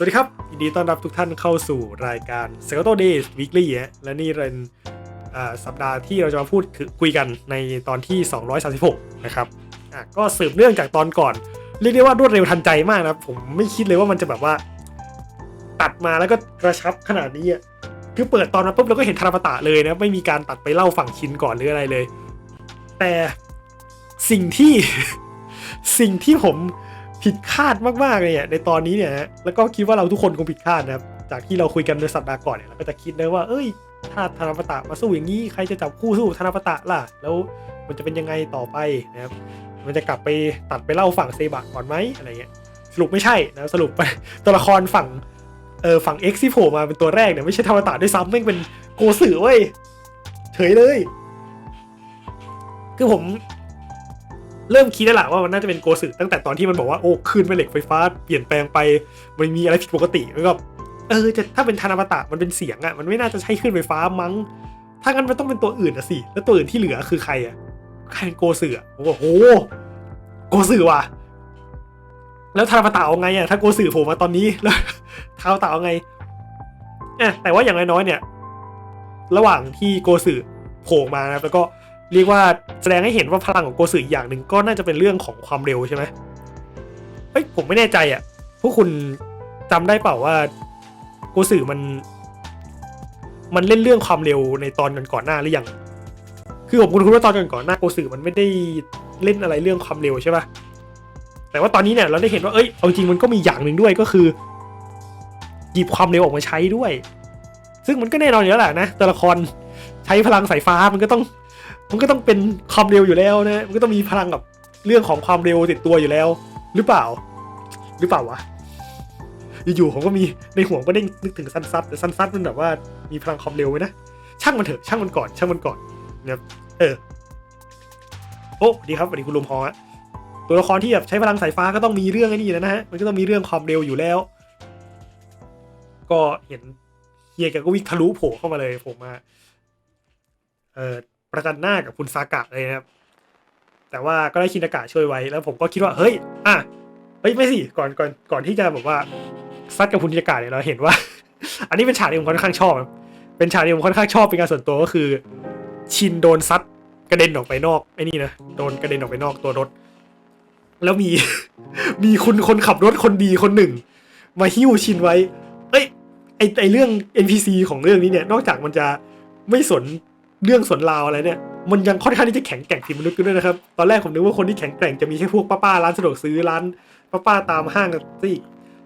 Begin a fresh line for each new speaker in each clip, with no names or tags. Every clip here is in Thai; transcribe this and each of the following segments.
สวัสดีครับยินดีต้อนรับทุกท่านเข้าสู่รายการ s e c o t o Days Weekly และนี่เป็นสัปดาห์ที่เราจะมาพูดคุยกันในตอนที่ 236 นะครับก็สืบเนื่องจากตอนก่อน เรียกได้ว่ารวดเร็วทันใจมากนะผมไม่คิดเลยว่ามันจะแบบว่า ตัดมาแล้วก็กระชับขนาดนี้อะคือเปิดตอนมาปุ๊บเราก็เห็นธารปตะเลยนะไม่มีการตัดไปเล่าฝั่งชินก่อนหรืออะไรเลย แต่สิ่งที่สิ่งที่ผม ผิดคาดมากๆเลยเนี่ยในตอนนี้เนี่ยแล้วก็คิดว่าเราทุกคนคงผิดคาดนะครับจากที่เราคุยกันในสัปดาห์ก่อนเนี่ยเราก็จะคิดนะว่า เอ้ย ถ้าธนปตะมาสู้อย่างนี้ใครจะจับคู่สู้ธนปตะล่ะ แล้วมันจะเป็นยังไงต่อไปนะครับ มันจะกลับไปตัดไปเล่าฝั่งเซบะก่อนไหมอะไรเงี้ยสรุปไม่ใช่นะสรุปไปตัวละครฝั่งเออฝั่ง X ที่โผล่มาเป็นตัวแรกเนี่ยไม่ใช่ธรรมตะด้วยซ้ำแม่งเป็นโกสือเว้ยเฉยเลย คือผม เริ่มคิดแล้วล่ะว่ามันน่าจะเป็นโกสึตั้งแต่ตอนที่มันบอกว่าโอ้คลื่นแม่เหล็กไฟฟ้าเปลี่ยนแปลงไปมันมีอะไรผิดปกติแล้วก็เออจะถ้าเป็นธานาบตะมันเป็นเสียงอะ่ะมันไม่น่าจะใช้คลื่นไฟฟ้ามั้ง ถ้างั้นมันต้องเป็นตัวอื่นอะสิ แล้วตัวอื่นที่เหลือคือใครอะใครเป็นโกสึอะผมบอกโอ้โหโกสึว่ะ แล้วธนาบตะเอาไงอะถ้าโกสึโผล่มาตอนนี้แล้วท้าวตะเอาไงเอะแต่ว่าอย่างน้อยๆเนี่ย ระหว่างที่โกสึโผล่มานะแล้วก็ เรียกว่าแสดงให้เห็นว่าพลังของโกสึอีกอย่างหนึ่งก็น่าจะเป็นเรื่องของความเร็วใช่ไหมเฮ้ยผมไม่แน่ใจอะ่ะพวกคุณจำได้เปล่าว่าโกสึมัน มันเล่นเรื่องความเร็วในตอนก่อนหน้าหรือยังคือผมคุณคุณว่าตอนก่อนหน้าโกสึมันไม่ได้เล่นอะไรเรื่องความเร็วใช่ปะแต่ว่าตอนนี้เนี่ยเราได้เห็นว่าเอ้ยเอาจริงมันก็มีอย่างหนึ่งด้วยก็คือหยิบความเร็วออกมาใช้ด้วย ซึ่งมันก็แน่นอนอยู่แล้วแหละนะตัวละครใช้พลังสายฟ้ามันก็ต้อง มันก็ต้องเป็นความเร็วอยู่แล้วนะมันก็ต้องมีพลังกับเรื่องของความเร็วติดตัวอยู่แล้ว หรือเปล่า หรือเปล่าวะอยู่ๆผมก็มีในหัวก็ได้นึกถึงซันซัดแต่ซันซัดมันแบบว่ามีพลังความเร็วไว้นะช่างมันเถอะช่างมันก่อนช่างมันก่อนนะครับเออโอ้ดีครับสวัสดีคุณลุมพองฮะตัวละครที่แบบใช้พลังสายฟ้าก็ต้องมีเรื่องไอ้นี่นะฮะมันก็ต้องมีเรื่องความเร็วอยู่แล้ว ก็เห็นเฮียแกก็วิ่งทะลุโผล่เข้ามาเลยผมมาเออ ประจันหน้ากับคุณซากะเลยนะครับ แต่ว่าก็ได้ชินากะช่วยไว้แล้วผมก็คิดว่าเฮ้ยอะเฮ้ยไม่สิก่อนก่อนก่อนที่จะแบบว่าซัดกับคุณชินากะเนี่ยเราเห็นว่า อันนี้เป็นฉากที่ผมค่อนข้างชอบครับเป็นฉากที่ผมค่อนข้างชอบเป็นการส่วนตัวก็คือ ชินโดนซัดกระเด็นออกไปนอกไอ้นี่นะโดนกระเด็นออกไปนอกตัวรถ แล้วมีมีคุณคนขับรถคนดีคนหนึ่ง มาหิ้วชินไว้ เอ้ยไอไอเรื่อง NPC ของเรื่องนี้เนี่ย นอกจากมันจะไม่สน เรื่องสวนราวอะไรเนี่ยมันยังค่อนข้างที่จะแข็งแกร่งผิดมนุษย์กันด้วยนะครับ ตอนแรกผมนึกว่าคนที่แข็งแกร่งจะมีแค่พวกป้าๆร้านสะดวกซื้อร้านป้าๆตามห้างสิ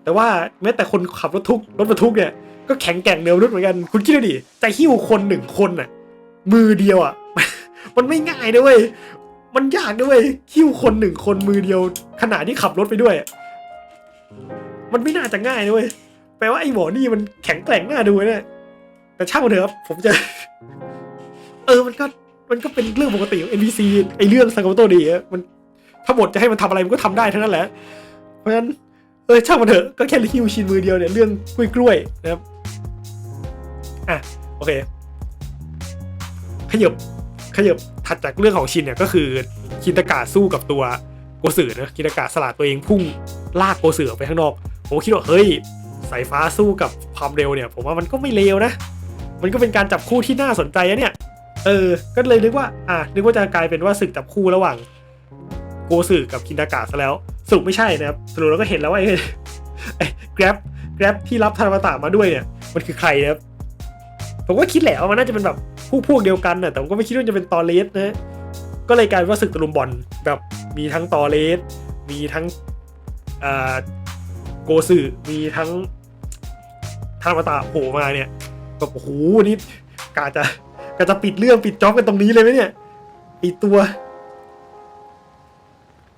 แต่ว่าแม้แต่คนขับรถทุกรถบรรทุกเนี่ยก็แข็งแกร่งเนื้อมนุษย์เหมือนกันคุณคิดดูดิจะหิ้วคนหนึ่งคนน่ะมือเดียวอะมันไม่ง่ายนะเว้ยมันยากด้วยหิ้วคนหนึ่งคนมือเดียว ขณะที่ขับรถไปด้วย มันไม่น่าจะง่ายนะเว้ยแปลว่าไอ้หมอนี่มันแข็งแกร่งน่าดูเนี่ยแต่ช่างมันเถอะครับผมจะ ออมันก็มันก็เป็นเรื่องปกติของ NPC ไอเรื่องสังคมโตดีอะมันถ้าบทจะให้มันทำอะไรมันก็ทำได้เท่านั้นแหละ เพราะฉะนั้นเออช่างมันเถอะก็แค่ฮิวชินมือเดียวเนี่ยเรื่องกล้วยกล้วยๆนะครับอะโอเค ขยบขยบถัดจากเรื่องของชินเนี่ยก็คือคินตากะสู้กับตัวโกสือนะคินตากะสลัดตัวเองพุ่งลากโกสือออกไปข้างนอกผมคิดว่าเฮ้ยสายฟ้าสู้กับความเร็วเนี่ย ผมว่ามันก็ไม่เลวนะ มันก็เป็นการจับคู่ที่น่าสนใจนะเนี่ย เออ ก็เลยนึกว่า อะ นึกว่าจะกลายเป็นว่าศึกจับคู่ระหว่างโกสึกับคินดากะซะแล้ว สรุปไม่ใช่นะครับ สรุปเราก็เห็นแล้วว่าไอ้ไอ้ grab grab ที่รับธารมาตะมาด้วยเนี่ย มันคือใครครับ ผมก็คิดแหละว่ามันน่าจะเป็นแบบผู้พวกเดียวกันนะแต่ผมก็ไม่คิดว่าจะเป็นตอเลสนะ ก็เลยกลายเป็นว่าศึกตะลุมบอลแบบมีทั้งตอเลส มีทั้งอ่าโกสึมีทั้งธารมาตะโผล่มาเนี่ยแบบโอ้โหนี่กาจะ กาจะปิดเรื่องปิดจ็อบกันตรงนี้เลยไหมเนี่ยไอตัว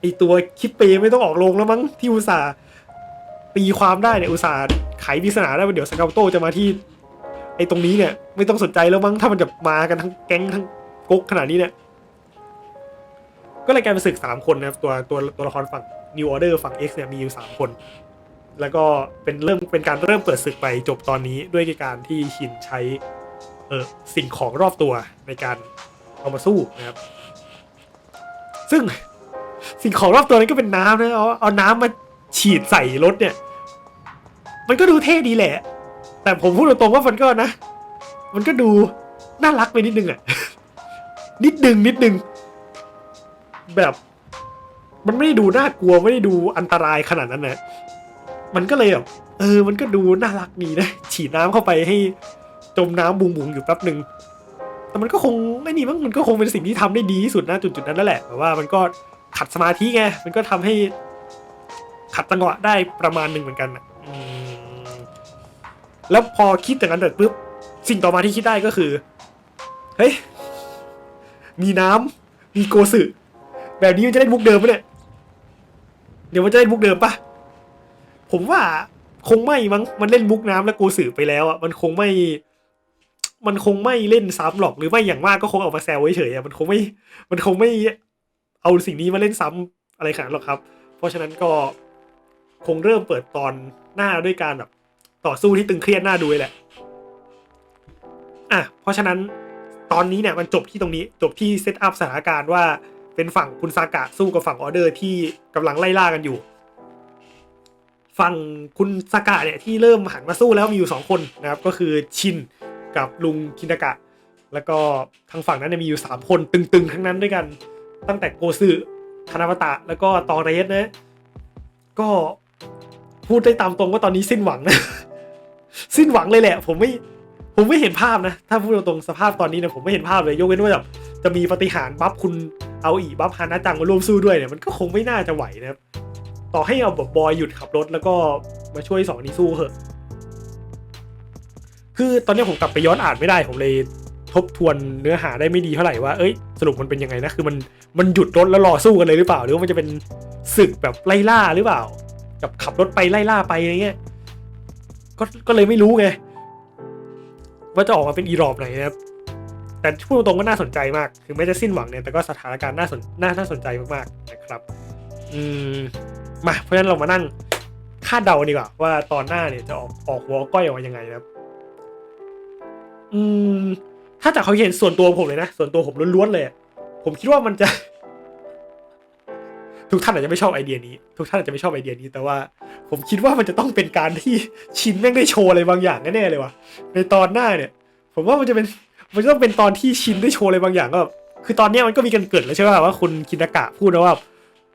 ไอตัวคิดเปไม่ต้องออกโรงแล้วมั้งที่อุตส่าห์ตีความได้เนี่ยอุตส่าห์ไขปริศนาได้ว่าเดี๋ยวสเกาโตจะมาที่ไอตรงนี้เนี่ย ไม่ต้องสนใจแล้วมั้งถ้ามันจะมากันทั้งแก๊งทั้งก๊กขนาดนี้เนี่ย ก็เลยกลายเป็นศึกสามคนนะครับตัวตัวตัวละครฝั่ง New Order ฝั่ง X เนี่ยมีอยู่สามคน แล้วก็เป็นเริ่มเป็นการเริ่มเปิดศึกไปจบตอนนี้ด้วยการที่ชินใช้ เออสิ่งของรอบตัวในการเอามาสู้นะครับ ซึ่งสิ่งของรอบตัวนั้นก็เป็นน้ำนะเอาเอาน้ำมาฉีดใส่รถเนี่ย มันก็ดูเท่ดีแหละ แต่ผมพูดตรงๆว่ามันก็นะ มันก็ดูน่ารักไปนิดนึงอะนิดนึงนิดนึง แบบ มันไม่ได้ดูน่ากลัวไม่ได้ดูอันตรายขนาดนั้นนะมันก็เลยแบบเออ มันก็ดูน่ารักดีนะฉีดน้ำเข้าไปให้ จมน้ำบุงบุงอยู่แป๊บหนึ่งแต่มันก็คงไม่นี่มั้งมันก็คงเป็นสิ่งที่ทำได้ดีที่สุดนะจุดจุดนั้นนั่นแหละแต่ว่ามันก็ขัดสมาธิไงมันก็ทำให้ขัดจังหวะได้ประมาณหนึ่งเหมือนกันนะแล้วพอคิดอย่างนั้นเสร็จปุ๊บสิ่งต่อมาที่คิดได้ก็คือเฮ้ยมีน้ำมีโกสึแบบนี้มันจะเล่นมุกเดิมปะเนี่ยเดี๋ยวมันจะเล่นมุกเดิมปะผมว่าคงไม่มั้งมันเล่นมุกน้ำและโกสึไปแล้วอะมันคงไม่ มันคงไม่เล่นซ้ำหรอกหรือไม่อย่างมากก็คงเอามาแซวเฉยๆอะมันคงไม่มันคงไม่เอาสิ่งนี้มาเล่นซ้ำอะไรขนาดหรอกครับ เพราะฉะนั้นก็คงเริ่มเปิดตอนหน้าด้วยการแบบต่อสู้ที่ตึงเครียดหน้าดูเลยแหละอะเพราะฉะนั้นตอนนี้เนี่ยมันจบที่ตรงนี้จบที่เซตอัพสถานการณ์ว่าเป็นฝั่งคุณซากะสู้กับฝั่งออเดอร์ที่กำลังไล่ล่ากันอยู่ ฝั่งคุณซากะเนี่ยที่เริ่มหันมาสู้แล้วมีอยู่สองคนนะครับก็คือชิน กับลุงคินากะ แล้วก็ทางฝั่งนั้นเนี่ยมีอยู่สามคนตึงๆ ทั้งนั้นด้วยกัน ตั้งแต่โกซึคานาบตะ แล้วก็ตอเรสนะ ก็พูดได้ตามตรงว่าตอนนี้สิ้นหวังนะ สิ้นหวังเลยแหละ ผมไม่ผมไม่เห็นภาพนะ ถ้าพูดตรงๆสภาพตอนนี้นี่ยผมไม่เห็นภาพเลยยกเว้นว่าแบบจะมีปฏิหารบัฟคุณเอาอีบัฟฮานาจังมาร่วมสู้ด้วยเนี่ยมันก็คงไม่น่าจะไหวนะครับต่อให้เอาแบบบอยหยุดขับรถแล้วก็มาช่วยสองนี้สู้เหอะ คือตอนนี้ผมกลับไปย้อนอ่านไม่ได้ผมเลยทบทวนเนื้อหาได้ไม่ดีเท่าไหร่ว่าเอ้ยสรุปมันเป็นยังไงนะคือมันมันหยุดรถแล้วรอสู้กันเลยหรือเปล่า หรือว่ามันจะเป็นศึกแบบไล่ล่าหรือเปล่ากับขับรถไปไล่ล่าไปอะไรเงี้ยก็ก็เลยไม่รู้ไงว่าจะออกมาเป็นอีรอบไหนนะครับแต่พูดตรงๆก็น่าสนใจมากถึงแม้จะสิ้นหวังเนี่ยแต่ก็สถานการณ์น่าสนน่าน่าสนใจมากๆนะครับ อืมมาเพราะฉะนั้นเรามานั่งคาดเดาดีกว่าว่าตอนหน้าเนี่ยจะออกออกหัวก้อยออกมายังไงนะครับ อืม ถ้าจากเขาเห็นส่วนตัวผมเลยนะ ส่วนตัวผมล้วนๆเลย ผมคิดว่ามันจะ ทุกท่านอาจจะไม่ชอบไอเดียนี้ ทุกท่านอาจจะไม่ชอบไอเดียนี้ แต่ว่า ผมคิดว่ามันจะต้องเป็นการที่ชินแม่งได้โชว์อะไรบางอย่างแน่ๆเลยว่ะในตอนหน้าเนี่ย ผมว่ามันจะเป็น มันจะต้องเป็นตอนที่ชินได้โชว์อะไรบางอย่างก็แบบคือตอนนี้มันก็มีกันเกิดแล้วใช่ไหมว่าคุณคินากะพูดนะว่า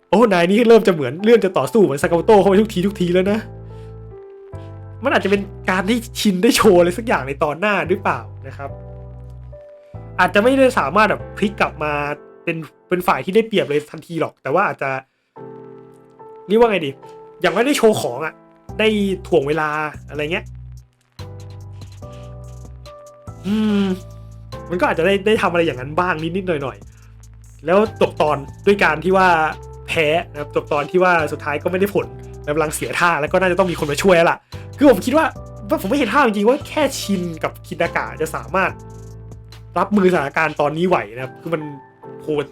โอ้นายนี่เริ่มจะเหมือนเริ่มจะต่อสู้เหมือนซากาโตเข้าไปทุกทีทุกทีแล้วนะ มันอาจจะเป็นการที่ชินได้โชว์อะไรสักอย่างในตอนหน้าหรือเปล่านะครับ อาจจะไม่ได้สามารถแบบพลิกกลับมาเป็นเป็นฝ่ายที่ได้เปรียบเลยทันทีหรอก แต่ว่าอาจจะเรียกว่าไงดี อย่างไม่ได้โชว์ของอะ่ะ ได้ถ่วงเวลาอะไรเงี้ย อืม มันก็อาจจะได้ได้ทำอะไรอย่างนั้นบ้างนิดนิดๆหน่อยหน่อยๆ แล้วจบตอนด้วยการที่ว่าแพ้นะครับจบตอนที่ว่าสุดท้ายก็ไม่ได้ผล กำลังเสียท่าแล้วก็น่าจะต้องมีคนมาช่วยแล้วล่ะ คือผมคิดว่าผมไม่เห็นท่าจริงๆว่าแค่ชินกับคินากะจะสามารถ รับมือสถานการณ์ตอนนี้ไหวนะครับ คือมันโหด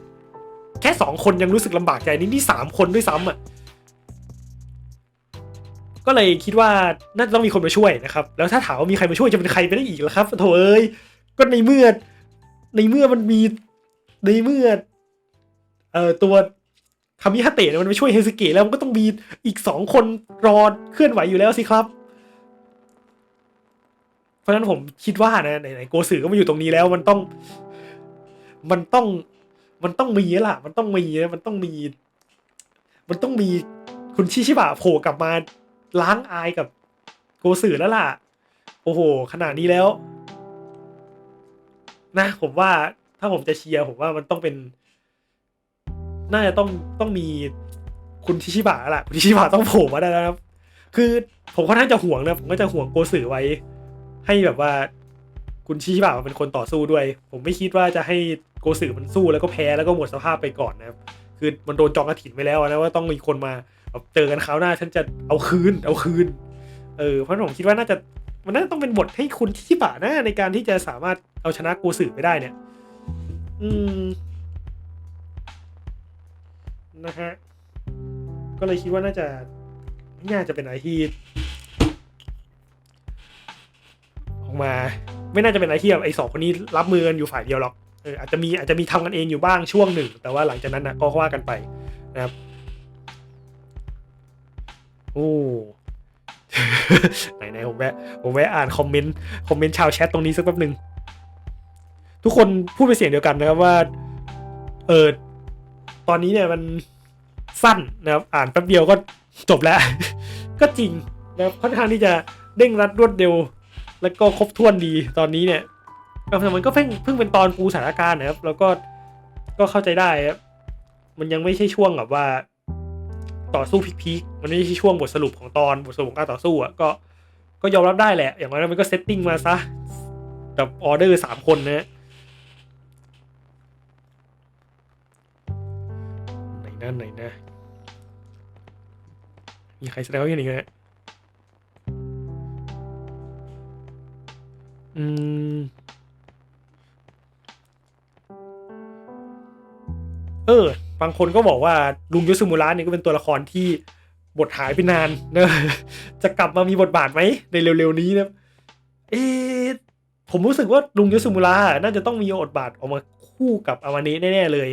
แค่สองคนยังรู้สึกลำบากใจนี่นี่สามคนด้วยซ้ำอะก็เลยคิดว่าน่าจะต้องมีคนมาช่วยนะครับ แล้วถ้าถามว่ามีใครมาช่วยจะเป็นใครไปได้อีกล่ะครับโถเอ้ยก็ในเมื่อในเมื่อมันมีในเมื่อเอ่อตัว คามิฮาเตะมันไปช่วยเฮสเกะแล้วมันก็ต้องมีอีกสองคนรอเคลื่อนไหวอยู่แล้วสิครับ เพราะฉะนั้นผมคิดว่านะไหนๆโกสือก็มาอยู่ตรงนี้แล้วมันต้อง มันต้องมันต้องมีแล้วล่ะ มันต้องมีมันต้องมี มันต้องมีคุณชิชิบะโผล่กลับมาล้างอายกับโกสือแล้วล่ะ โอ้โห ขนาดนี้แล้ว นะ ผมว่าถ้าผมจะเชียร์ผมว่ามันต้องเป็น น่าจะต้องต้องมีคุณชิชิบะแล้วล่ะคุณชิชิบะต้องโผล่มาได้แล้วนะครับ คือผมค่อนข้างจะห่วงนะผมก็จะห่วงโกสือไว้ ให้แบบว่า คุณชิชิบะเป็นคนต่อสู้ด้วย ผมไม่คิดว่าจะให้โกสือมันสู้แล้วก็แพ้แล้วก็หมดสภาพไปก่อนนะครับคือมันโดนจองกระถินไปแล้วนะว่าต้องมีคนมาแบบเจอกันคราวหน้าฉันจะเอาคืนเอาคืน เออเพราะผมคิดว่าน่าจะมันน่าจะต้องเป็นบทให้คุณชิชิบะนะในการที่จะสามารถเอาชนะโกสือไปได้เนี่ย อืม นะฮะ ก็เลยคิดว่าน่าจะน่าจะเป็นไรที่ออกมา ไม่น่าจะเป็นไรที่แบบไอสองคนนี้รับมือกันอยู่ฝ่ายเดียวหรอกเอออาจจะมีอาจจะมีทำกันเองอยู่บ้างช่วงหนึ่ง แต่ว่าหลังจากนั้นนะก็ว่ากันไปนะครับโอ้ไหนไหนผมแวะผมแวะอ่านคอมเมนต์คอมเมนต์ชาวแชทตรงนี้สักแป๊บหนึ่งทุกคนพูดเป็นเสียงเดียวกันนะครับว่าเออ ตอนนี้เนี่ยมันสั้นนะครับอ่านแป๊บเดียวก็จบแล้ว ก็จริงนะครับค่อนข้างที่จะเร่งรัดรวดเร็ว แล้วก็ครบถ้วนดีตอนนี้เนี่ยแต่มันก็เพิ่งเพิ่งเป็นตอนปูสถานการณ์นะครับ แล้วก็ก็เข้าใจได้ครับมันยังไม่ใช่ช่วงแบบว่า ต่อสู้พีคๆมันไม่ใช่ช่วงบทสรุปของตอนบทสรุปของการต่อสู้อะก็ก็ยอมรับได้แหละ อย่างน้อยมันก็เซตติ้งมาซะแบบออเดอร์สามคนนะ นั่นไหนนะ มีใครแสดงความคิดเห็นอีกไหมอืม เออ บางคนก็บอกว่าลุงยศมุระเนี่ยก็เป็นตัวละครที่บทหายไปนานเนอะจะกลับมามีบทบาทไหมในเร็วๆนี้นะเอผมรู้สึกว่าลุงยศมุระน่าจะต้องมีบทบาทออกมาคู่กับอามาเนะแน่ๆเลย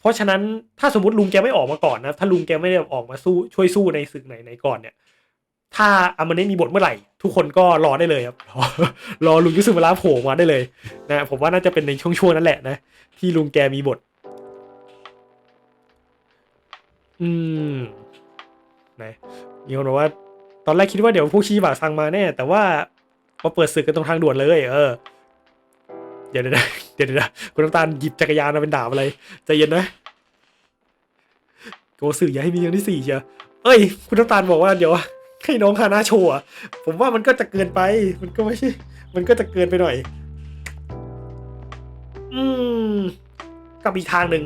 เพราะฉะนั้นถ้าสมมติลุงแกไม่ออกมาก่อนนะถ้าลุงแกไม่ได้ออกมาสู้ช่วยสู้ในศึกไหนไหนก่อนเนี่ย ถ้าอามาเนะมีบทเมื่อไหร่ ทุกคนก็รอได้เลยครับรอรอลุงยุสุมาระโผล่มาได้เลยนะผมว่าน่าจะเป็นในช่วงๆนั้นแหละนะที่ลุงแกมีบท อืมไหนมีคนบอกว่า ตอนแรกคิดว่าเดี๋ยวพวกชีบะซังมาแน่แต่ว่าพอเปิดศึกกันตรงทางด่วนเลย เออ เดี๋ยวเดี๋ยวนะ เดี๋ยวเดี๋ยวนะคุณน้ำตาลหยิบจักรยานมาเป็นดาบอะไรใจเย็นนะโกสื่ออย่าให้มีอย่างที่สี่เชียวเอ้ย คุณน้ำตาลบอกว่าเดี๋ยวให้น้องคานาโชว์อะผมว่ามันก็จะเกินไป มันก็ไม่ใช่ มันก็จะเกินไปหน่อย อืมกับอีกทางหนึ่ง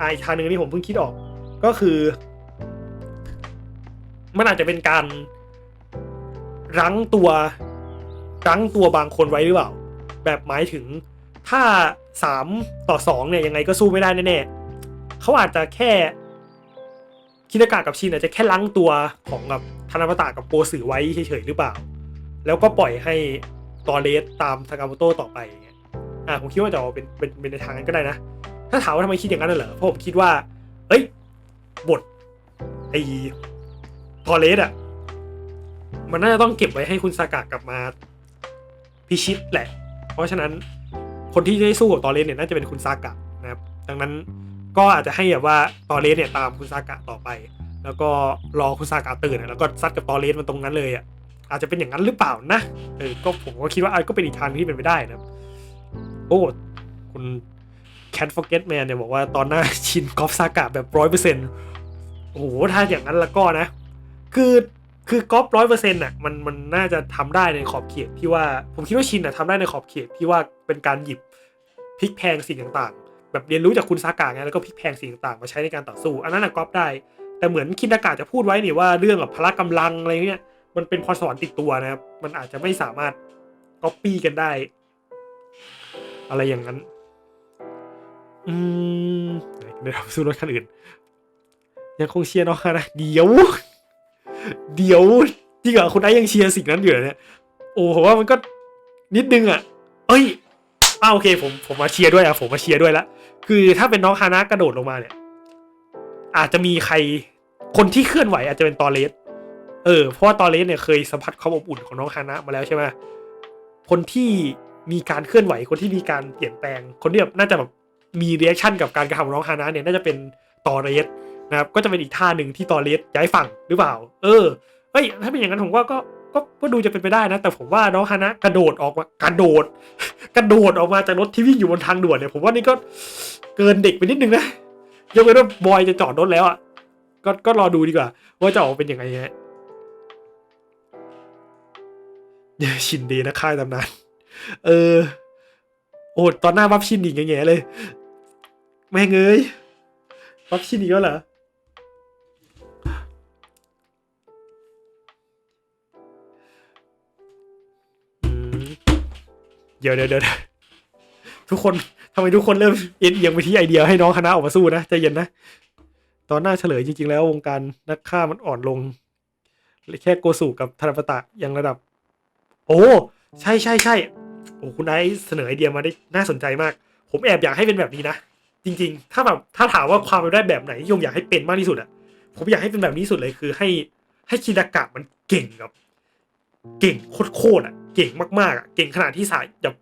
อ่าอีกทางหนึ่งที่ผมเพิ่งคิดออก ก็คือ มันอาจจะเป็นการรั้งตัวรั้งตัวบางคนไว้หรือเปล่า แบบหมายถึง ถ้าสามต่อสองเนี่ยยังไงก็สู้ไม่ได้แน่ๆเขาอาจจะแค่คินากะกับชินอาจจะแค่ล้างตัวของกับธนาปตะกับโกสือไว้เฉยๆหรือเปล่า แล้วก็ปล่อยให้ตอเลสตามทากาโมโตต่อไปอย่างเงี้ยอ่าผมคิดว่าจะเอาเป็นเป็นเป็นในทางนั้นก็ได้นะ ถ้าถามว่าทำไมคิดอย่างนั้นเหรอเพราะผมคิดว่า เอ้ยบทไอ้ทอเลสอะมันน่าจะต้องเก็บไว้ให้คุณซากะกลับมาพิชิตแหละ เพราะฉะนั้น คนที่ได้สู้กับตอเลสเนี่ยน่าจะเป็นคุณซากะนะครับดังนั้นก็อาจจะให้แบบว่าตอเลสเนี่ยตามคุณซากะต่อไป แล้วก็รอคุณซากะตื่นแล้วก็ซัดกับตอเลสมันตรงนั้นเลยอะอาจจะเป็นอย่างนั้นหรือเปล่านะเออก็ผมก็คิดว่าอะก็เป็นอีกทางที่เป็นไปได้นะครับโอ้คุณ Cat Forget Man เนี่ยบอกว่าตอนหน้าชินกอฟซากะแบบร้อยเปอร์เซ็นต์โอ้โหถ้าอย่างนั้นแล้วก็นะ คือ คือกอล์ฟร้อยเปอร์เซ็นต์อะมันมันน่าจะทำได้ในขอบเขตที่ว่าผมคิดว่าชินอะทำได้ในขอบเขตที่ว่าเป็นการหยิบพลิกแพงสิ่งต่างๆ แบบเรียนรู้จากคุณซากะไงแล้วก็พลิกแพงสิ่งต่างๆ มาใช้ในการต่อสู้ อันนั้นนะกอล์ฟได้ แต่เหมือนคินดากะจะพูดไว้นี่ว่าเรื่องแบบพละกำลังอะไรเงี้ยมันเป็นพรสวรรค์ติดตัวนะครับมันอาจจะไม่สามารถก๊อปปี้กันได้ อะไรอย่างนั้น อืมไหนเดี๋ยวสู้รถคันอื่น ยังคงเชียร์น้องนะเดี๋ยว เดี๋ยวจริงเหรอคุณไอ้ยังเชียร์สิ่งนั้นอยู่เหรอเนี่ยโอ้ผมว่ามันก็นิดนึงอะ เอ้ยอ้าโอเคผมผมมาเชียร์ด้วยอะผมมาเชียร์ด้วยละคือถ้าเป็นน้องฮานะกระโดดลงมาเนี่ย อาจจะมีใครคนที่เคลื่อนไหวอาจจะเป็นตอเลสเออเพราะว่าตอเลสเนี่ยเคยสัมผัสความอบอุ่นของน้องฮานะมาแล้วใช่ไหมคนที่มีการเคลื่อนไหวคนที่มีการเปลี่ยนแปลง คนที่แบบน่าจะแบบมีเรีแอคชั่นกับการกระทำของน้องฮานะเนี่ยน่าจะเป็นตอเลส นะครับก็จะเป็นอีกท่าหนึ่งที่ตอเลสย้ายฝั่งหรือเปล่า เออเฮ้ยถ้าเป็นอย่างนั้นผมว่าก็ก็ก็ดูจะเป็นไปได้นะ แต่ผมว่าน้องฮานะกระโดดออกมากระโดด กระโดดออกมาจากรถที่วิ่งอยู่บนทางด่วนเนี่ยผมว่านี่ก็เกินเด็กไปนิดนึงนะยกเว้นว่าบอยจะจอดรถแล้วอะก็ก็รอดูดีกว่า ว่าจะออกเป็นยังไงฮะเนี่ยชินดีนะค่ายตำนานเออ โอ้ตอนหน้าบับชินอีกแง่เลย แม่งเอ้ยบับชินอีกแล้วเหรอ เดี๋ยวเดี๋ยวเดี๋ยวทุกคนทำไมทุกคนเริ่มเอียงเอียงไปที่ไอเดียให้น้องคณะออกมาสู้นะใจเย็นนะ ตอนหน้าเฉลยจริง ๆ แล้ววงการนักฆ่ามันอ่อนลงแค่โกสุกับธนปตะยังระดับ โอ้ ใช่ใช่ใช่โอ้คุณไอซ์เสนอไอเดียมาได้น่าสนใจมาก ผมแอบอยากให้เป็นแบบนี้นะ จริง ๆ ถ้าแบบถ้าถามว่าความเป็นได้แบบไหนที่ยมอยากให้เป็นมากที่สุดอะผมอยากให้เป็นแบบนี้สุดเลยคือให้ให้คิดากะมันเก่งกับ เก่งโคตรๆอะ เก่งมากๆอะเก่งขนาดที่สายแบบ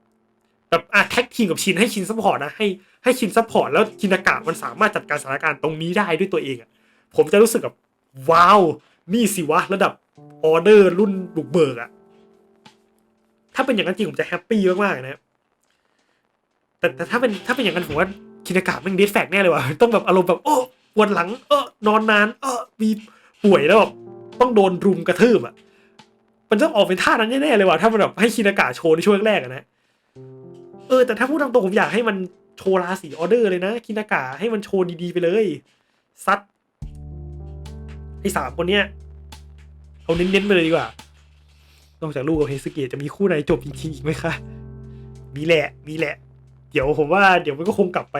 แบบอะแท็กทีมกับชินให้ชินซัพพอร์ตนะให้ให้ชินซัพพอร์ตแล้วชินากะมันสามารถจัดการสถานการณ์ตรงนี้ได้ด้วยตัวเองอะผมจะรู้สึกแบบว้าวนี่สิวะระดับออเดอร์รุ่นบุกเบิกอะถ้าเป็นอย่างนั้นจริงผมจะแฮปปี้มากๆนะแต่แต่ถ้าเป็นถ้าเป็นอย่างนั้นผมว่าชินากะม่งเดสแฟกแน่เลยว่ะต้องแบบอารมณ์แบบโอ้ปวดหลังเออนอนนานเออมีป่วยแล้วแบบต้องโดนรุมกระทืบอะ มันต้องออกเป็นท่านั้นแน่ๆเลยว่ะถ้ามันแบบให้ชินากะโชว์ในช่วงแรกนะเออแต่ถ้าพูดตามตรงผมอยากให้มันโชว์ราศีออเดอร์เลยนะคินากะให้มันโชว์ดีๆไปเลยซัดไอ้สามคนเนี้ยเอาเน้นๆไปเลยดีกว่า นอกจากลูกกับเฮสเกะจะมีคู่ไหนจบจริงๆอีกไหมคะมีแหละมีแหละ เดี๋ยวผมว่าเดี๋ยวมันก็คงกลับไป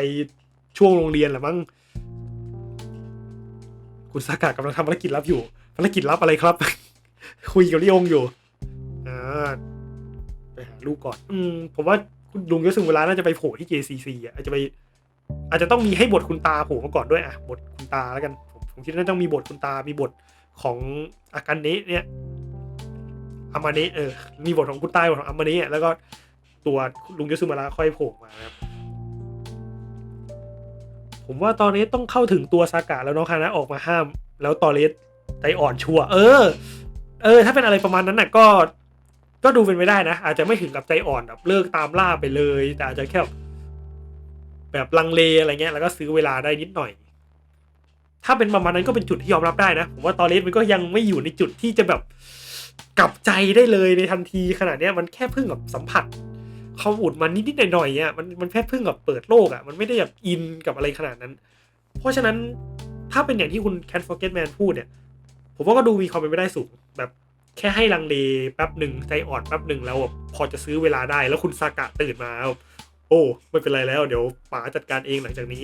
ช่วงโรงเรียนแหละมั้งคุณซากะกำลังทำภารกิจลับอยู่ภารกิจลับอะไรครับ คุยกับลิองอยู่อ่าไปหาลูกก่อน อืม ผมว่าคุณลุงยศสุเวลาน่าจะไปโผล่ที่ JCC อะอาจจะไป อาจจะต้องมีให้บทคุณตาโผล่มาก่อนด้วยอะบทคุณตาแล้วกันผมผมคิดว่าต้องมีบทคุณตา มีบทของอากันเนะเนี่ยอามาเนะเออ มีบทของคุณตาบทของอามาเนะแล้วก็ตัวลุงยศสุมาระค่อยโผล่มาครับ ผมว่าตอนนี้ต้องเข้าถึงตัวซากะแล้วน้องคานะออกมาห้าม แล้วตอเลสใจอ่อนชัว เออ เออ ถ้าเป็นอะไรประมาณนั้นน่ะก็ ก็ดูเป็นไปได้นะ อาจจะไม่ถึงกับใจอ่อนแบบเลิกตามล่าไปเลย แต่อาจจะแค่แบบลังเลอะไรเงี้ยแล้วก็ซื้อเวลาได้นิดหน่อย ถ้าเป็นประมาณนั้นก็เป็นจุดที่ยอมรับได้นะ ผมว่าตอเลสมันก็ยังไม่อยู่ในจุดที่จะแบบกลับใจได้เลยในทันทีขนาดเนี้ยมันแค่เพิ่งแบบสัมผัสความอุ่นมันนิดๆหน่อยๆอะมันมันแค่เพิ่งแบบเปิดโลกอะมันไม่ได้แบบอินกับอะไรขนาดนั้น เพราะฉะนั้นถ้าเป็นอย่างที่คุณ Can Forget Man พูดเนี่ย ผมว่าก็ดูมีความเป็นไปได้สูงแบบแค่ให้ลังเลแป๊บหนึ่งใจอ่อนแป๊บหนึ่งแล้วพอจะซื้อเวลาได้แล้วคุณซากะตื่นมาโอ้ไม่เป็นไรแล้วเดี๋ยวป๋าจัดการเองหลังจากนี้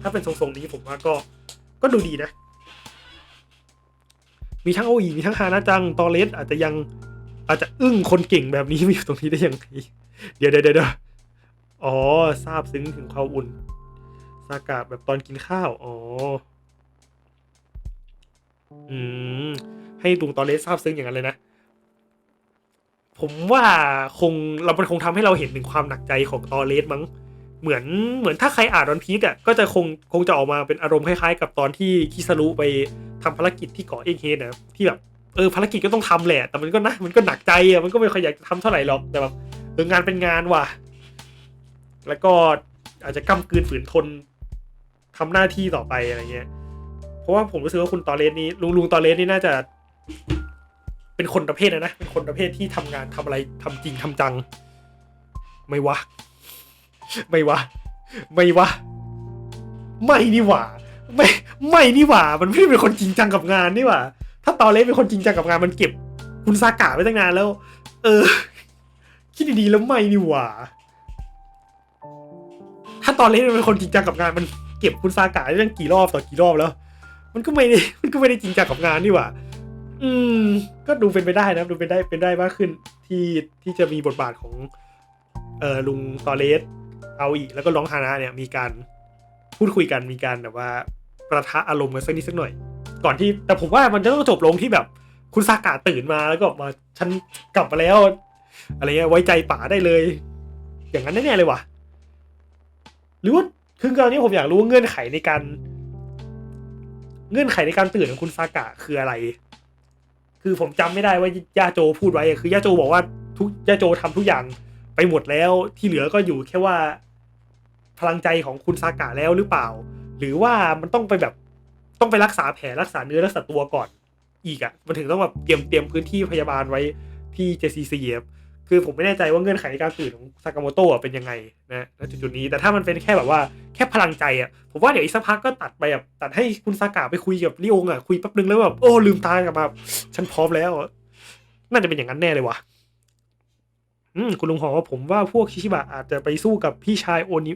ถ้าเป็นทรงๆนี้ผมว่าก็ก็ดูดีนะ มีทั้งโออีมีทั้งฮานาจังตอเลสอาจจะยังอาจจะอึ้งคนเก่งแบบนี้มาอยู่ตรงนี้ได้ยังไงเดี๋ยวเดี๋ยวเดี๋ยวอ๋อทราบซึ้งถึงความอุ่น ซากะแบบตอนกินข้าว อ๋อ อืม ให้ลุงตอเลสทราบซึ้งอย่างนั้นเลยนะ ผมว่าคงเรามันคงทำให้เราเห็นถึงความหนักใจของตอเลสมั้ง เหมือนเหมือนถ้าใครอ่านวันพีซอะก็จะคงคงจะออกมาเป็นอารมณ์คล้ายๆ กับตอนที่คิซารุไปทำภารกิจที่เกาะเอ็กเฮดนะที่แบบเออภารกิจก็ต้องทำแหละ แต่มันก็นะมันก็หนักใจอะมันก็ไม่ค่อยอยากจะทำเท่าไหร่หรอกแต่แบบเอองานเป็นงานว่ะ แล้วก็อาจจะก้ากลืนฝืนทนทำหน้าที่ต่อไปอะไรเงี้ย เพราะว่าผมรู้สึกว่าคุณตอเลสนี้ลุงลุงตอเลสนี่น่าจะ เป็นคนประเภทนะนะเป็นคนประเภทที่ทำงานทำอะไรทำจริงทำจัง ไม่วะ ไม่วะ ไม่วะ ไม่นี่หว่า ไม่ไม่นี่หว่า มันไม่ได้เป็นคนจริงจังกับงานนี่หว่า ถ้าตอเลสเป็นคนจริงจังกับงานมันเก็บ คุณซากะไว้ตั้งนานแล้ว เออ คิดดีๆแล้วไม่นี่หว่า ถ้าตอนเล่นเป็นคนจริงจังกับงานมันเก็บคุณซากะได้ตั้งกี่รอบต่อกี่รอบแล้ว มันก็ไม่ได้มันก็ไม่ได้จริงจังกับงานนี่หว่า อืม ก็ดูเป็นไปได้นะดูเป็นได้เป็นได้มากขึ้นที่ที่จะมีบทบาทของ เออลุงตอเลสเอาอีแล้วก็ร้องฮานะเนี่ยมีการพูดคุยกันมีการแบบว่าประทะอารมณ์กันสักนิดสักหน่อย ก่อนที่แต่ผมว่ามันจะต้องจบลงที่แบบ คุณซากะตื่นมาแล้วก็ออกมาฉันกลับมาแล้ว อะไรเงี้ยไว้ใจป๋าได้เลย อย่างนั้นแน่ๆเลยว่ะหรือว่าคือตอนนี้ผมอยากรู้เงื่อนไขในการ เงื่อนไขในการตื่นของคุณซากะคืออะไร คือผมจำไม่ได้ว่าย่าโจพูดไว้คือย่าโจบอกว่าทุกย่าโจทำทุกอย่างไปหมดแล้วที่เหลือก็อยู่แค่ว่าพลังใจของคุณซากะแล้วหรือเปล่า หรือว่ามันต้องไปแบบต้องไปรักษาแผลรักษาเนื้อรักษาตัวก่อน อีกอะมันถึงต้องแบบเตรียมเตรียมพื้นที่พยาบาลไว้ที่ JCC ครับ คือผมไม่แน่ใจว่าเงื่อนไขในการตื่นของซากาโมโตะเป็นยังไงนะณจุดนี้แต่ถ้ามันเป็นแค่แบบว่าแค่พลังใจอะผมว่าเดี๋ยวอีกสักพักก็ตัดไปแบบตัดให้คุณซากะไปคุยกับลิโองอะคุยแป๊บนึงแล้วแบบโอ้ลืมตากลับมาฉันพร้อมแล้วน่าจะเป็นอย่างนั้นแน่เลยว่ะอืมคุณลุงหอว่าผมว่าพวกชิชิบะอาจจะไปสู้กับพี่ชายโอนิ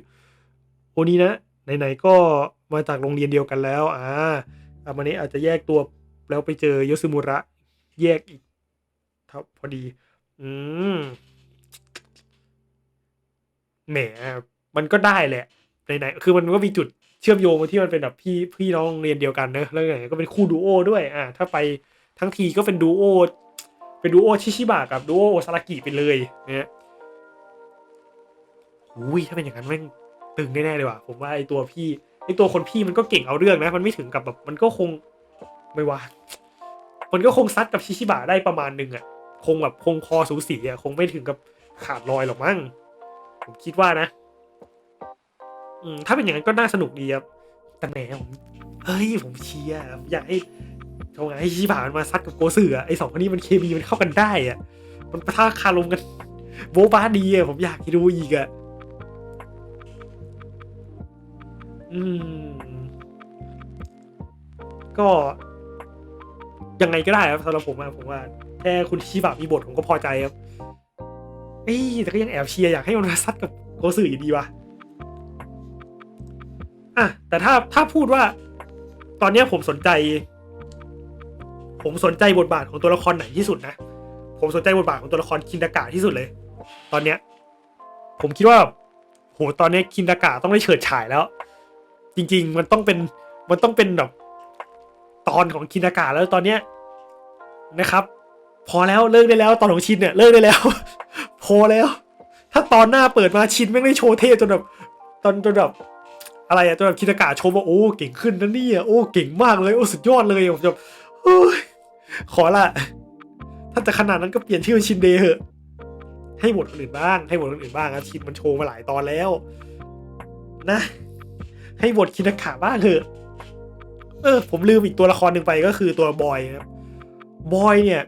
โอนี้นะไหนๆก็มาจากโรงเรียนเดียวกันแล้ว อ่าอามาเนี้อาจจะแยกตัวแล้วไปเจอโยซึมุระแยกอีกพอดี อืม แหม มันก็ได้แหละไหนๆคือมันก็มีจุดเชื่อมโยงมาที่มันเป็นแบบพี่พี่น้องเรียนเดียวกันเนอะแล้วไงก็เป็นคู่ดูโอด้วย อ่าถ้าไปทั้งทีก็เป็นดูโอเป็นดูโอชิชิบะกับดูโอโอซารากิไปเลยเนี่ยอุ้ยถ้าเป็นอย่างนั้นแม่งตึงแน่ๆเลยว่ะผมว่าไอตัวพี่ไอตัวคนพี่มันก็เก่งเอาเรื่องนะ มันไม่ถึงกับแบบมันก็คงไม่ว่า มันก็คงซัดกับชิชิบะได้ประมาณหนึ่งอะ คงแบบคงคอสูสีอะคงไม่ถึงกับขาดลอยหรอกมั้งผมคิดว่านะอืมถ้าเป็นอย่างนั้นก็น่าสนุกดีครับแต่แหมผมเฮ้ยผมเชียร์ผมอยากให้เขาไงให้ชิบะมันมาซัดกับโกสึออะไอสองคนนี้มันเคมีมันเข้ากันได้อะมันประทะคารมกันโบ๊บ้าดีอะผมอยากดูอีกอะอืม ก็ยังไงก็ได้ครับสำหรับผมอะผมว่า แค่คุณชิบะมีบทผมก็พอใจครับเอ้ยแต่ก็ยังแอบเชียร์อยากให้มันมาซัดกับโกสึอยู่ดีวะอะแต่ถ้าถ้าพูดว่า ตอนเนี้ยผมสนใจ ผมสนใจบทบาทของตัวละครไหนที่สุดนะผมสนใจบทบาทของตัวละครคินดากะที่สุดเลย ตอนเนี้ย ผมคิดว่าโหตอนนี้คินดากะต้องได้เฉิดฉายแล้ว จริง ๆ มันต้องเป็นมันต้องเป็นแบบตอนของคินดากะแล้วตอนเนี้ยนะครับ พอแล้วเลิกได้แล้วตอนของชินเนี่ยเลิกได้แล้ว พอแล้ว ถ้าตอนหน้าเปิดมาชินไม่ได้โชว์เท่จนแบบตอนจนแบบอะไรอะจนแบบคินดากะชมว่าโอ้เก่งขึ้นนะเนี่ยโอ้เก่งมากเลยโอ้สุดยอดเลยผมจะขอละถ้าจะขนาดนั้นก็เปลี่ยนชื่อเป็นชินเดย์เหอะ ให้บทคนอื่นบ้าง ให้บทคนอื่นบ้างครับชินมันโชว์มาหลายตอนแล้ว นะ ให้บทคินดากะบ้างเถอะ เออ ผมลืมอีกตัวละครหนึ่งไปก็คือตัวบอยครับบอยเนี่ย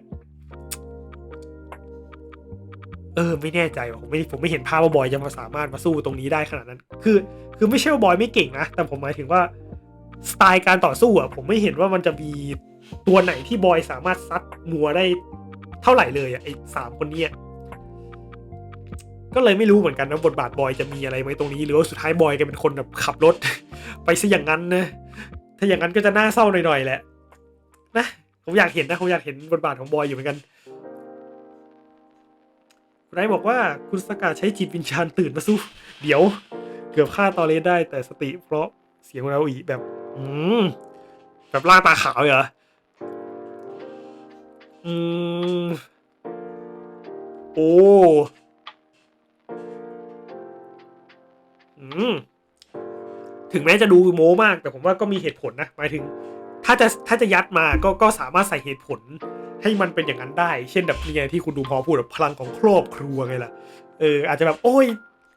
เออไม่แน่ใจว่ะผมไม่ผมไม่เห็นภาพว่าบอยจะมาสามารถมาสู้ตรงนี้ได้ขนาดนั้น คือ คือไม่ใช่ว่าบอยไม่เก่งนะ แต่ผมหมายถึงว่าสไตล์การต่อสู้อะผมไม่เห็นว่ามันจะมีตัวไหนที่บอยสามารถซัดมัวได้เท่าไหร่เลยอะไอ้สามคนเนี้ยก็เลยไม่รู้เหมือนกันนะบทบาทบอยจะมีอะไรไหมตรงนี้ หรือว่าสุดท้ายบอยแกเป็นคนแบบขับรถ ไปซะอย่างนั้นนะถ้าอย่างนั้นก็จะน่าเศร้าหน่อยๆแหละนะผมอยากเห็นนะผมอยากเห็นบทบาทของบอยอยู่เหมือนกัน ไรบอกว่าคุณสกาใช้จิตวิญญาณตื่นมาสู้ เดี๋ยวเกือบฆ่าตอเลสได้แต่สติเพราะเสียงเราอีแบบ อืมแบบล่าตาขาวเหรอ อืม โอ้อืมถึงแม้จะดูโม้มาก แต่ผมว่าก็มีเหตุผลนะหมายถึง ถ้าจะถ้าจะยัดมาก็ก็สามารถใส่เหตุผล ให้มันเป็นอย่างนั้นได้ เช่นแบบนี่ไงที่คุณดูพอพูดแบบพลังของครอบครัวไงล่ะ เอออาจจะแบบโอ้ย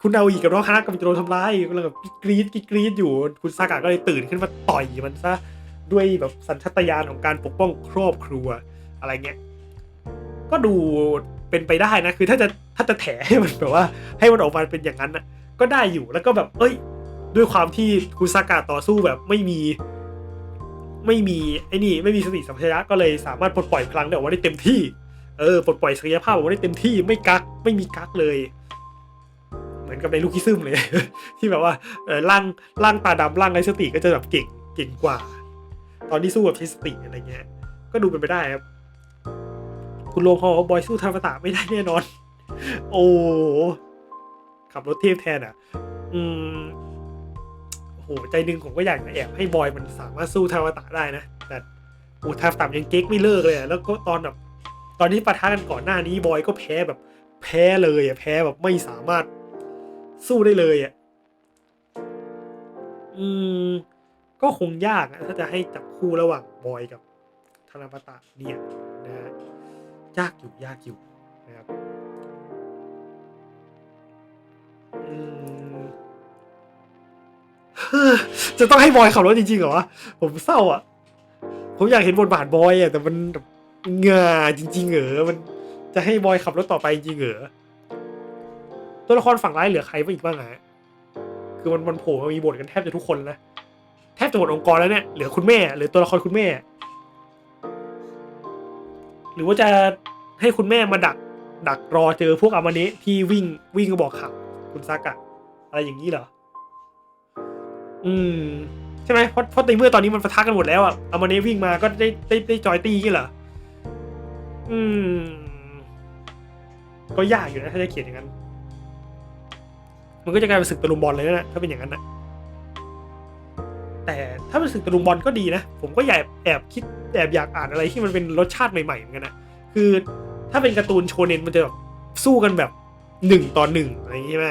คุณเอาอีกกับน้องคณะกำลังจะโดนทำร้ายกำลังแบบกรี๊ดกรี๊ดอยู่ คุณซากะก็เลยตื่นขึ้นมาต่อยมันซะด้วยแบบสัญชาตญาณของการปกป้องครอบครัวอะไรเงี้ย ก็ดูเป็นไปได้นะคือถ้าจะถ้าจะแถให้มันแบบว่า ให้มันออกมาเป็นอย่างนั้นนะก็ได้อยู่แล้วก็แบบ เอ้ย ด้วยความที่คุณซากะต่อสู้แบบไม่มี ไม่มีไอ้นี่ไม่มีสติสัมปชัญญะก็เลยสามารถปลดปล่อยพลังได้ออกมาได้เต็มที่เออปลดปล่อยศักยภาพออกมาได้เต็มที่ไม่กักไม่มีกักเลย เหมือนกับในลูกคิซึมเลย ที่แบบว่าเออร่างร่างตาดำร่างไรสติก็จะแบบเก่งเก่งกว่า ตอนที่สู้แบบใช้สติอะไรเงี้ย ก็ดูเป็นไปได้ครับ คุณโลมเขาบอบอยสู้ทาฟาตะไม่ได้แน่นอน โอ้ขับรถเทพแทนอะ อืม อ้โหใจหนึ่งผมก็อยากแอบให้บอยมันสามารถสู้ทาวตะได้นะ แต่โอ้ทาวตะยังเก๊กไม่เลิกเลยแล้วก็ตอนแบบตอนที่ปะทะกันก่อนหน้านี้บอยก็แพ้แบบแพ้เลยอะแพ้แบบไม่สามารถสู้ได้เลยอะอืมก็คงยากอะถ้าจะให้จับคู่ระหว่างบอยกับธนปตะเนี่ยนะฮะยากอยู่ยากอยู่นะครับ จะต้องให้บอยขับรถจริงๆเหรอวะผมเศร้าอะ ผมอยากเห็นบทบาทบอยอะแต่มันเงาจริง ๆ เหรอมันจะให้บอยขับรถต่อไปจริงเหรอตัวละครฝั่งร้ายเหลือใครบ้างอีกบ้างฮะคือมันมันโผล่มามีบทกันแทบจะทุกคนนะแทบจะหมดองค์กรแล้วเนี่ยเหลือคุณแม่เหลือตัวละครคุณแม่ หรือว่าจะให้คุณแม่มาดัก ดักรอเจอพวกอามานะที่วิ่งวิ่งก็บอกขับคุณซากะอะไรอย่างนี้เหรอ อืมใช่ไหมเพราะเพราะในเมื่อตอนนี้มันปะทะกันหมดแล้วอะเอามาเนวิ่งมาก็ได้ได้ได้จอยตีงี้เหรออืม ก็ยากอยู่นะถ้าจะเขียนอย่างนั้น มันก็จะกลายเป็นศึกตะลุมบอลเลยนะถ้าเป็นอย่างนั้นนะแต่ถ้าเป็นศึกตะลุมบอลก็ดีนะผมก็อยากแอบคิดแอบอยากอ่านอะไรที่มันเป็นรสชาติใหม่ๆเหมือนกันนะคือถ้าเป็นการ์ตูนโชเนนมันจะแบบสู้กันแบบหนึ่งต่อหนึ่งอะไรอย่างงี้ใช่ไหม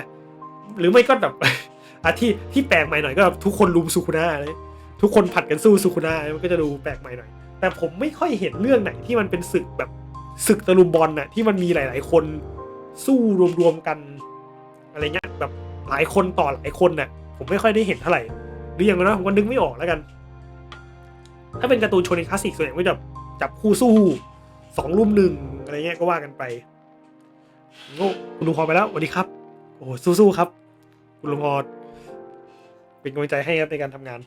หรือไม่ก็แบบ อะที่ที่แปลกใหม่หน่อยก็แบบทุกคนลุมสุคุนะเลยทุกคนผัดกันสู้สุคุนะมันก็จะดูแปลกใหม่หน่อย แต่ผมไม่ค่อยเห็นเรื่องไหนที่มันเป็นศึกแบบศึกตะลุมบอลน่ะที่มันมีหลาย ๆ คนสู้รวมๆกัน อะไรเงี้ยแบบหลายคนต่อหลายคนน่ะ ผมไม่ค่อยได้เห็นเท่าไหร่หรืออย่างน้อยผมก็นึกไม่ออกแล้วกัน ถ้าเป็นการ์ตูนโชเนนคลาสสิกส่วนใหญ่ก็จะจับคู่สู้สองรุ่มหนึ่งอะไรเงี้ยก็ว่ากันไปโอ้คุณลุงพรไปแล้วสวัสดีครับ โอ้สู้ๆครับ คุณลุงพร เป็นกำลังใจให้ครับในการทำงาน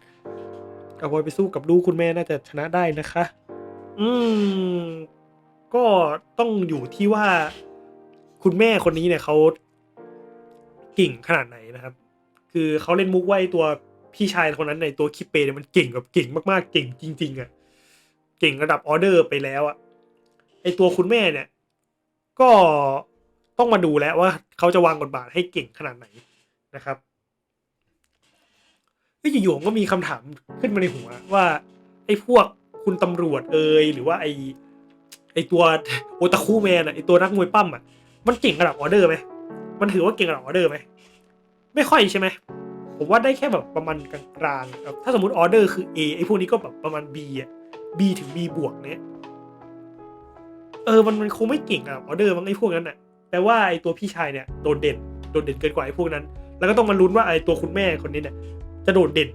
เอาไว้ไปสู้กับลูกคุณแม่น่าจะชนะได้นะคะ อืม ก็ต้องอยู่ที่ว่าคุณแม่คนนี้เนี่ยเขาเก่งขนาดไหนนะครับ คือเขาเล่นมุกไว้ตัวพี่ชายคนนั้นในตัวคิปเปเนี่ยมันเก่งแบบเก่งมากๆเก่งจริง ๆอะ่ะเก่งระดับออเดอร์ไปแล้วอะ่ะไอตัวคุณแม่เนี่ย ก็ต้องมาดูแล้วว่าเขาจะวางบทบาทให้เก่งขนาดไหนนะครับ ก็อยู่ๆผมก็มีคำถามขึ้นมาในหัวว่าไอ้พวกคุณตำรวจเอยหรือว่าไอ้ไอตัวโอตาคุแมนอะไอตัวนักมวยปั้มอะมันเก่งระดับออเดอร์ไหมมันถือว่าเก่งระดับออเดอร์ไหมไม่ค่อยใช่ไหมผมว่าได้แค่แบบประมาณกลางๆครับถ้าสมมติออเดอร์คือ A ไอพวกนี้ก็แบบประมาณ B อะ B ถึง B บวกเนี้ยเออมันมันคงไม่เก่งระออเดอร์มั้งไอพวกนั้นอะแต่ว่าไอตัวพี่ชายเนี่ยโดดเด่นโดดเด่นเกินกว่าไอพวกนั้น แล้วก็ต้องมาลุ้นว่าไอตัวคุณแม่คนนี้เนี่ย จะโดดเด่น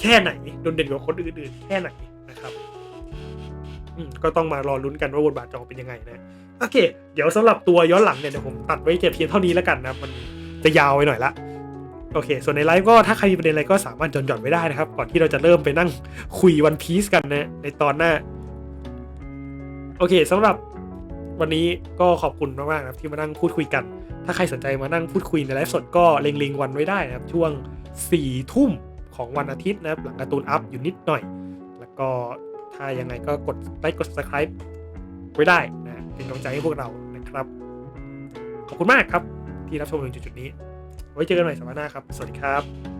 แค่ไหนโดดเด่นกว่าคนอื่นๆแค่ไหนนะครับก็ต้องมารอลุ้นกันว่าบทบาทจะออกเป็นยังไงนะโอเค เดี๋ยวสำหรับตัวย้อนหลังเนี่ยเดี๋ยวผมตัดไว้แค่เพียงเท่านี้แล้วกันนะมันจะยาวไปหน่อยละโอเค ส่วนในไลฟ์ก็ถ้าใครมีประเด็นอะไรก็สามารถหย่อนๆไว้ได้นะครับ ก่อนที่เราจะเริ่มไปนั่งคุยวันพีซกันนะในตอนหน้า โอเคสำหรับวันนี้ก็ขอบคุณมากๆนะครับที่มานั่งพูดคุยกัน ถ้าใครสนใจมานั่งพูดคุยในไลฟ์สดก็เล็งๆวันไว้ได้นะครับ ช่วง 4ี่ทุ่มของวันอาทิตย์นะครับหลังการ์ตูนอัพอยู่นิดหน่อย แล้วก็ถ้ายังไงก็กดไลค์กด subscribe ไว้ได้นะเป็นกำลังใจให้พวกเรานะครับ ขอบคุณมากครับที่รับชมถึงจุดนี้ ไว้เจอกันใหม่สัปดาห์หน้าครับ สวัสดีครับ